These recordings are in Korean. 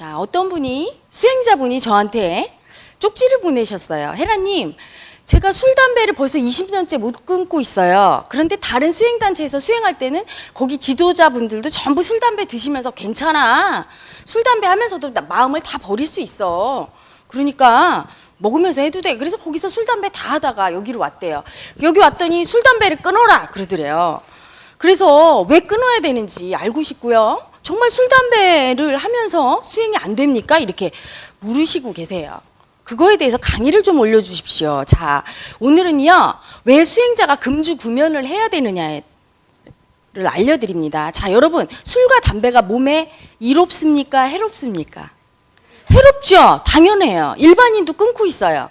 자, 어떤 분이 수행자분이 저한테 쪽지를 보내셨어요. 헤라님, 제가 술 담배를 벌써 20년째 못 끊고 있어요. 그런데 다른 수행 단체에서 수행할 때는 거기 지도자분들도 전부 술 담배 드시면서 괜찮아. 술 담배 하면서도 나- 마음을 다 버릴 수 있어. 그러니까 먹으면서 해도 돼. 그래서 거기서 술 담배 다 하다가 여기로 왔대요. 여기 왔더니 술 담배를 끊어라 그러더래요. 그래서 왜 끊어야 되는지 알고 싶고요. 정말 술 담배를 하면서 수행이 안 됩니까? 이렇게 물으시고 계세요. 그거에 대해서 강의를 좀 올려주십시오. 자, 오늘은요, 왜 수행자가 금주 구면을 해야 되느냐를 알려드립니다. 자, 여러분, 술과 담배가 몸에 이롭습니까? 해롭습니까? 해롭죠? 당연해요. 일반인도 끊고 있어요.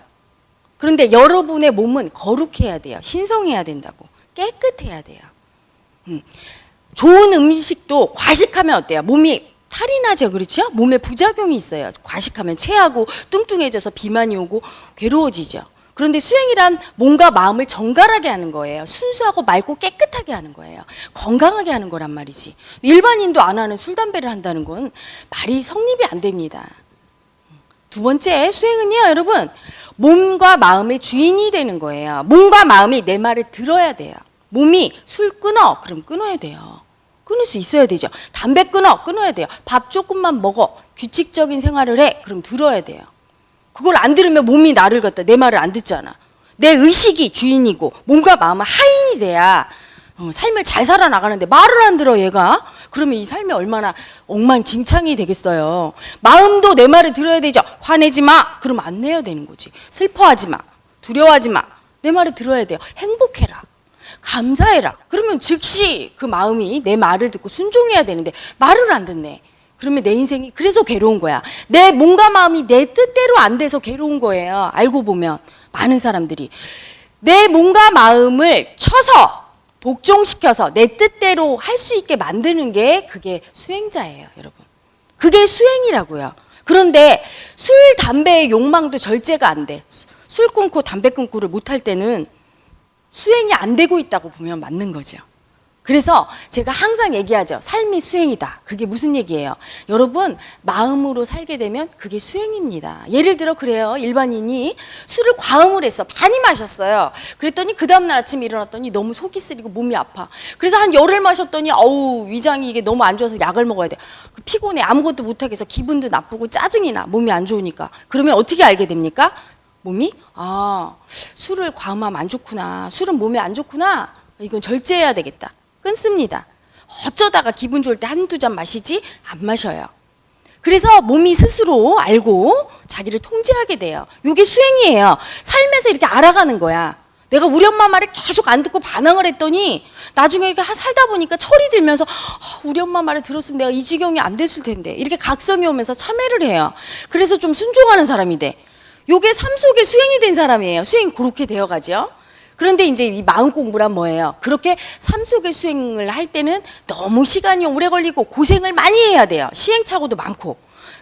그런데 여러분의 몸은 거룩해야 돼요. 신성해야 된다고. 깨끗해야 돼요. 음. 좋은 음식도 과식하면 어때요? 몸이 탈이 나죠, 그렇죠? 몸에 부작용이 있어요. 과식하면 체하고 뚱뚱해져서 비만이 오고 괴로워지죠. 그런데 수행이란 몸과 마음을 정갈하게 하는 거예요. 순수하고 맑고 깨끗하게 하는 거예요. 건강하게 하는 거란 말이지. 일반인도 안 하는 술, 담배를 한다는 건 말이 성립이 안 됩니다. 두 번째 수행은요, 여러분 몸과 마음의 주인이 되는 거예요. 몸과 마음이 내 말을 들어야 돼요. 몸이 술 끊어, 그럼 끊어야 돼요. 끊을 수 있어야 되죠. 담배 끊어, 끊어야 돼요. 밥 조금만 먹어, 규칙적인 생활을 해, 그럼 들어야 돼요. 그걸 안 들으면 몸이 나를 갖다 내 말을 안 듣잖아. 내 의식이 주인이고 몸과 마음은 하인이 돼야 어, 삶을 잘 살아나가는데 말을 안 들어 얘가 그러면 이 삶이 얼마나 엉망진창이 되겠어요. 마음도 내 말을 들어야 되죠. 화내지 마. 그러면 안 내야 되는 거지. 슬퍼하지 마. 두려워하지 마. 내 말을 들어야 돼요. 행복해라. 감사해라. 그러면 즉시 그 마음이 내 말을 듣고 순종해야 되는데 말을 안 듣네. 그러면 내 인생이 그래서 괴로운 거야. 내 몸과 마음이 내 뜻대로 안 돼서 괴로운 거예요. 알고 보면 많은 사람들이 내 몸과 마음을 쳐서 복종시켜서 내 뜻대로 할 수 있게 만드는 게 그게 수행자예요, 여러분. 그게 수행이라고요. 그런데 술, 담배의 욕망도 절제가 안 돼. 수- 술 끊고 담배 끊고를 못 할 때는 수행이 안 되고 있다고 보면 맞는 거죠. 그래서 제가 항상 얘기하죠. 삶이 수행이다. 그게 무슨 얘기예요? 여러분, 마음으로 살게 되면 그게 수행입니다. 예를 들어 그래요. 일반인이 술을 과음을 했어. 많이 마셨어요. 그랬더니 그 다음날 아침에 일어났더니 너무 속이 쓰리고 몸이 아파. 그래서 한 열을 마셨더니 어우, 위장이 이게 너무 안 좋아서 약을 먹어야 돼. 그 피곤해. 아무것도 못하겠어. 기분도 나쁘고 짜증이 나. 몸이 안 좋으니까. 그러면 어떻게 알게 됩니까? 몸이? 아 술을 과음하면 안 좋구나. 술은 몸에 안 좋구나. 이건 절제해야 되겠다. 끊습니다. 어쩌다가 기분 좋을 때 한두 잔 마시지? 안 마셔요. 그래서 몸이 스스로 알고 자기를 통제하게 돼요. 이게 수행이에요. 삶에서 이렇게 알아가는 거야. 내가 우리 엄마 말을 계속 안 듣고 반항을 했더니 나중에 이렇게 하- 살다 보니까 철이 들면서 아, 우리 엄마 말을 들었으면 내가 이 지경이 안 됐을 텐데. 이렇게 각성이 오면서 참회를 해요. 그래서 좀 순종하는 사람이 돼 요게 삶 속에 수행이 된 사람이에요. 수행이 그렇게 되어 가죠. 그런데 이제 이 마음 공부란 뭐예요? 그렇게 삶 속의 수행을 할 때는 너무 시간이 오래 걸리고 고생을 많이 해야 돼요. 시행착오도 많고.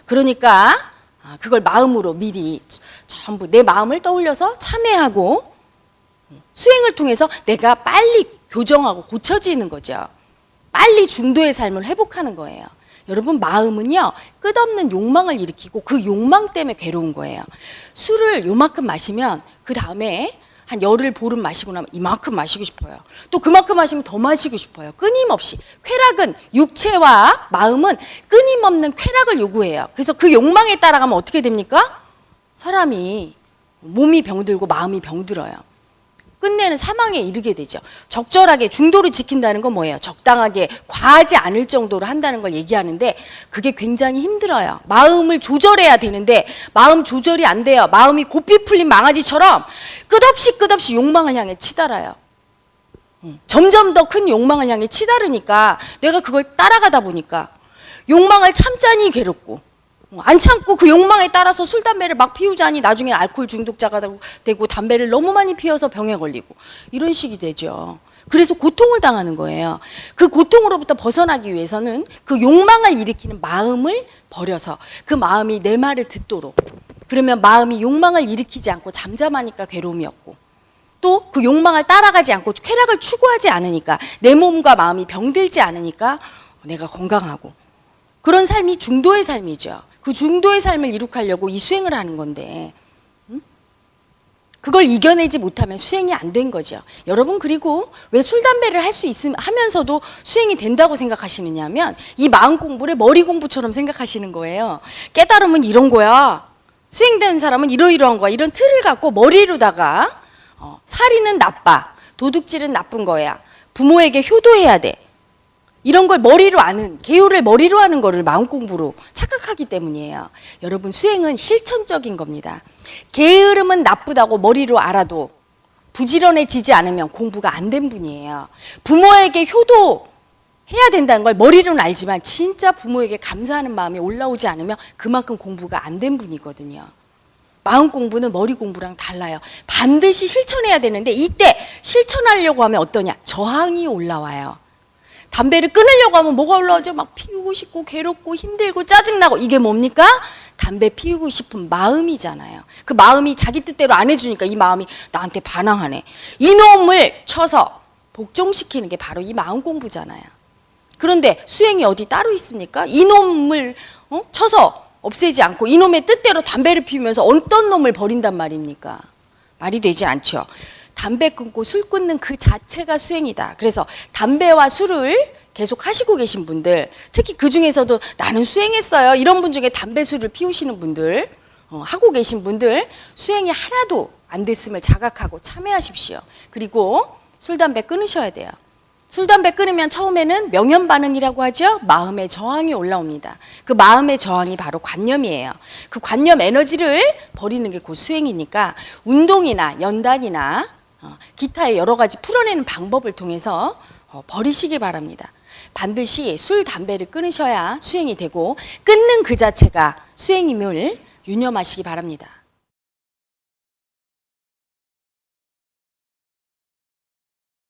그러니까 아, 그걸 마음으로 미리 전부 내 마음을 떠올려서 참회하고 수행을 통해서 내가 빨리 교정하고 고쳐지는 거죠. 빨리 중도의 삶을 회복하는 거예요. 여러분 마음은요 끝없는 욕망을 일으키고 그 욕망 때문에 괴로운 거예요. 술을 요만큼 마시면 그 다음에 한 열흘 보름 마시고 나면 이만큼 마시고 싶어요. 또 그만큼 마시면 더 마시고 싶어요. 끊임없이 쾌락은 육체와 마음은 끊임없는 쾌락을 요구해요. 그래서 그 욕망에 따라가면 어떻게 됩니까? 사람이 몸이 병들고 마음이 병들어요. 끝내는 사망에 이르게 되죠. 적절하게 중도를 지킨다는 건 뭐예요? 적당하게 과하지 않을 정도로 한다는 걸 얘기하는데 그게 굉장히 힘들어요. 마음을 조절해야 되는데 마음 조절이 안 돼요. 마음이 고삐 풀린 망아지처럼 끝없이 끝없이 욕망을 향해 치달아요. 음, 점점 더 큰 욕망을 향해 치달으니까 내가 그걸 따라가다 보니까 욕망을 참자니 괴롭고 어, 안 참고 그 욕망에 따라서 술 담배를 막 피우자니 나중에 알코올 중독자가 되고- 되고 담배를 너무 많이 피워서 병에 걸리고 이런 식이 되죠. 그래서 고통을 당하는 거예요. 그 고통으로부터 벗어나기 위해서는 그 욕망을 일으키는 마음을 버려서 그 마음이 내 말을 듣도록 그러면 마음이 욕망을 일으키지 않고 잠잠하니까 괴로움이 없고 또 그 욕망을 따라가지 않고 쾌락을 추구하지 않으니까 내 몸과 마음이 병들지 않으니까 내가 건강하고 그런 삶이 중도의 삶이죠. 그 중도의 삶을 이룩하려고 이 수행을 하는 건데 음? 그걸 이겨내지 못하면 수행이 안 된 거죠. 여러분 그리고 왜 술 담배를 할 수 있음 하면서도 수행이 된다고 생각하시느냐면 이 마음 공부를 머리 공부처럼 생각하시는 거예요. 깨달음은 이런 거야. 수행된 사람은 이러이러한 거야. 이런 틀을 갖고 머리로다가 어, 살인은 나빠. 도둑질은 나쁜 거야. 부모에게 효도해야 돼. 이런 걸 머리로 아는 개요를 머리로 하는 거를 마음 공부로 착각하기 때문이에요. 여러분 수행은 실천적인 겁니다. 게으름은 나쁘다고 머리로 알아도 부지런해지지 않으면 공부가 안 된 분이에요. 부모에게 효도 해야 된다는 걸 머리로는 알지만 진짜 부모에게 감사하는 마음이 올라오지 않으면 그만큼 공부가 안 된 분이거든요. 마음 공부는 머리 공부랑 달라요. 반드시 실천해야 되는데 이때 실천하려고 하면 어떠냐? 저항이 올라와요. 담배를 끊으려고 하면 뭐가 올라오죠? 막 피우고 싶고 괴롭고 힘들고 짜증나고 이게 뭡니까? 담배 피우고 싶은 마음이잖아요. 그 마음이 자기 뜻대로 안 해주니까 이 마음이 나한테 반항하네. 이놈을 쳐서 복종시키는 게 바로 이 마음 공부잖아요. 그런데 수행이 어디 따로 있습니까? 이놈을 어? 쳐서 없애지 않고 이놈의 뜻대로 담배를 피우면서 어떤 놈을 버린단 말입니까? 말이 되지 않죠. 담배 끊고 술 끊는 그 자체가 수행이다. 그래서 담배와 술을 계속 하시고 계신 분들, 특히 그 중에서도 나는 수행했어요. 이런 분 중에 담배 술을 피우시는 분들, 어, 하고 계신 분들, 수행이 하나도 안 됐음을 자각하고 참여하십시오. 그리고 술, 담배 끊으셔야 돼요. 술, 담배 끊으면 처음에는 명현 반응이라고 하죠. 마음의 저항이 올라옵니다. 그 마음의 저항이 바로 관념이에요. 그 관념 에너지를 버리는 게 곧 수행이니까 운동이나 연단이나 어, 기타의 여러 가지 풀어내는 방법을 통해서 어, 버리시기 바랍니다. 반드시 술, 담배를 끊으셔야 수행이 되고 끊는 그 자체가 수행임을 유념하시기 바랍니다.